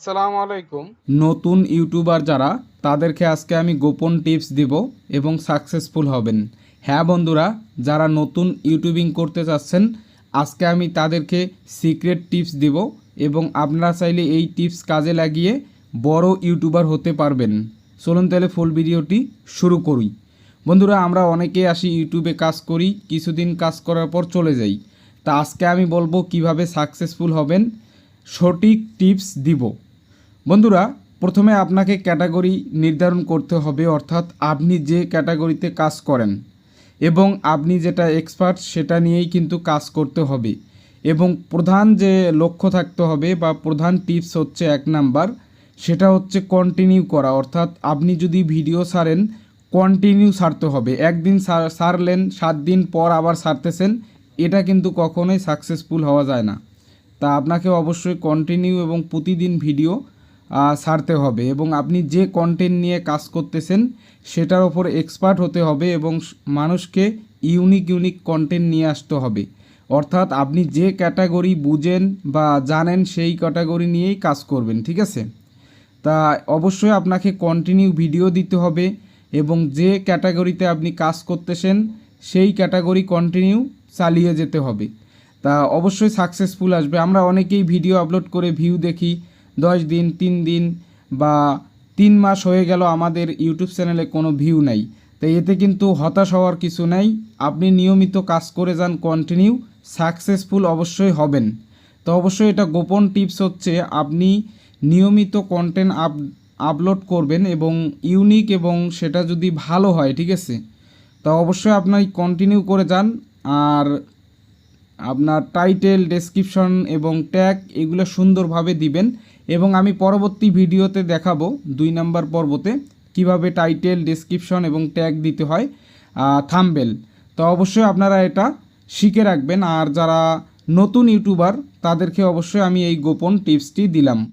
আসসালামু আলাইকুম। নতুন ইউটিউবার যারা, তাদেরকে আজকে আমি গোপন টিপস দিব এবং সাকসেসফুল হবেন। হ্যাঁ বন্ধুরা, যারা নতুন ইউটিউবিং করতে চাচ্ছেন, আজকে আমি তাদেরকে সিক্রেট টিপস দিব এবং আপনারা চাইলে এই টিপস কাজে লাগিয়ে বড় ইউটিউবার হতে পারবেন। চলুন তাহলে ফুল ভিডিওটি শুরু করি। বন্ধুরা, আমরা অনেকে আসি ইউটিউবে কাজ করি, কিছুদিন কাজ করার পর চলে যাই। তা আজকে আমি বলব কীভাবে সাকসেসফুল হবেন, সঠিক টিপস দিব। বন্ধুরা, প্রথমে আপনাকে ক্যাটাগরি নির্ধারণ করতে হবে, অর্থাৎ আপনি যে ক্যাটাগরিতে কাজ করেন এবং আপনি যেটা এক্সপার্ট সেটা নিয়েই কিন্তু কাজ করতে হবে এবং প্রধান যে লক্ষ্য থাকতে হবে বা প্রধান টিপস হচ্ছে এক নাম্বার, সেটা হচ্ছে কন্টিনিউ করা। অর্থাৎ আপনি যদি ভিডিও সারেন কন্টিনিউ সারতে হবে। একদিন সারলেন, সাত দিন পর আবার সারতেছেন, এটা কিন্তু কখনোই সাকসেসফুল হওয়া যায় না। তা আপনাকে অবশ্যই কন্টিনিউ এবং প্রতিদিন ভিডিও ছাড়তে হবে এবং আপনি যে কন্টেন্ট নিয়ে কাজ করতেছেন, সেটার ওপর এক্সপার্ট হতে হবে এবং মানুষকে ইউনিক ইউনিক কন্টেন্ট নিয়ে আসতে হবে। অর্থাৎ আপনি যে ক্যাটাগরি বুঝেন বা জানেন, সেই ক্যাটাগরি নিয়েই কাজ করবেন, ঠিক আছে? তা অবশ্যই আপনাকে কন্টিনিউ ভিডিও দিতে হবে এবং যে ক্যাটাগরিতে আপনি কাজ করতেছেন, সেই ক্যাটাগরি কন্টিনিউ চালিয়ে যেতে হবে। তা অবশ্যই সাকসেসফুল আসবে। আমরা অনেকেই ভিডিও আপলোড করে ভিউ দেখি দশ দিন, তিন দিন বা তিন মাস হয়ে গেল আমাদের ইউটিউব চ্যানেলে কোনো ভিউ নাই। তাই এতে কিন্তু হতাশ হওয়ার কিছু নাই। আপনি নিয়মিত কাজ করে যান কন্টিনিউ সাকসেসফুল অবশ্যই হবেন। তো অবশ্যই এটা গোপন টিপস হচ্ছে, আপনি নিয়মিত কন্টেন্ট আপ আপলোড করবেন এবং ইউনিক এবং সেটা যদি ভালো হয়, ঠিক আছে? তো অবশ্যই আপনার কন্টিনিউ করে যান। আর আপনার টাইটেল ডেসক্রিপশন এবং ট্যাগ এগুলো সুন্দরভাবে দিবেন এবং আমি পরবর্তী ভিডিওতে দেখাবো দুই নাম্বার পর্বতে কীভাবে টাইটেল ডেসক্রিপশন এবং ট্যাগ দিতে হয় থামবেল তো অবশ্যই আপনারা এটা শিখে রাখবেন। আর যারা নতুন ইউটিউবার, তাদেরকে অবশ্যই আমি এই গোপন টিপসটি দিলাম।